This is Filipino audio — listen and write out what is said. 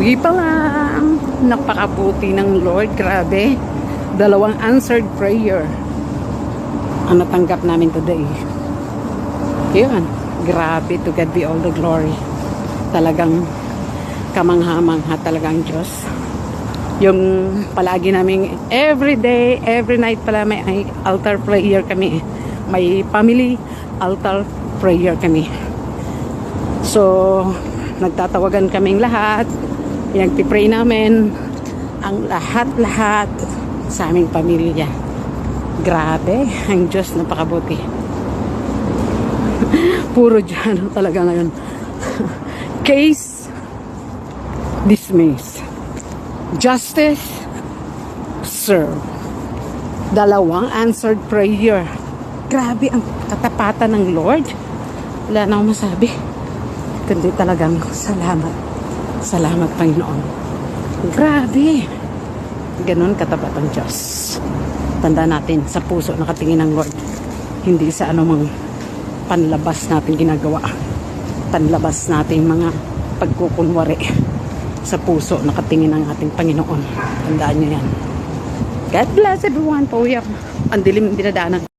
Uwi pa lang. Napakabuti ng Lord. Grabe. Dalawang answered prayer ang natanggap namin today. Yun. Grabe. To God be all the glory. Talagang kamangha-mangha talagang Diyos. Yung palagi namin every day, every night pala may ay, altar prayer kami. May family altar prayer kami. So, nagtatawagan kaming lahat. Pinagpipray namin ang lahat-lahat sa aming pamilya. Grabe, ang Diyos napakabuti. Puro dyan talaga ngayon. Case dismissed. Justice served. Dalawang answered prayer. Grabe ang katapatan ng Lord. Wala na akong masabi. Kundi talagang salamat. Salamat, Panginoon. Grabe. Ganon katapat ang Diyos. Tanda natin, sa puso nakatingin ng Lord. Hindi sa anumang panlabas natin ginagawa. Panlabas natin mga pagkukunwari. Sa puso nakatingin ang ating Panginoon. Tandaan nyo yan. God bless everyone po. Ang dilim dinadaanan.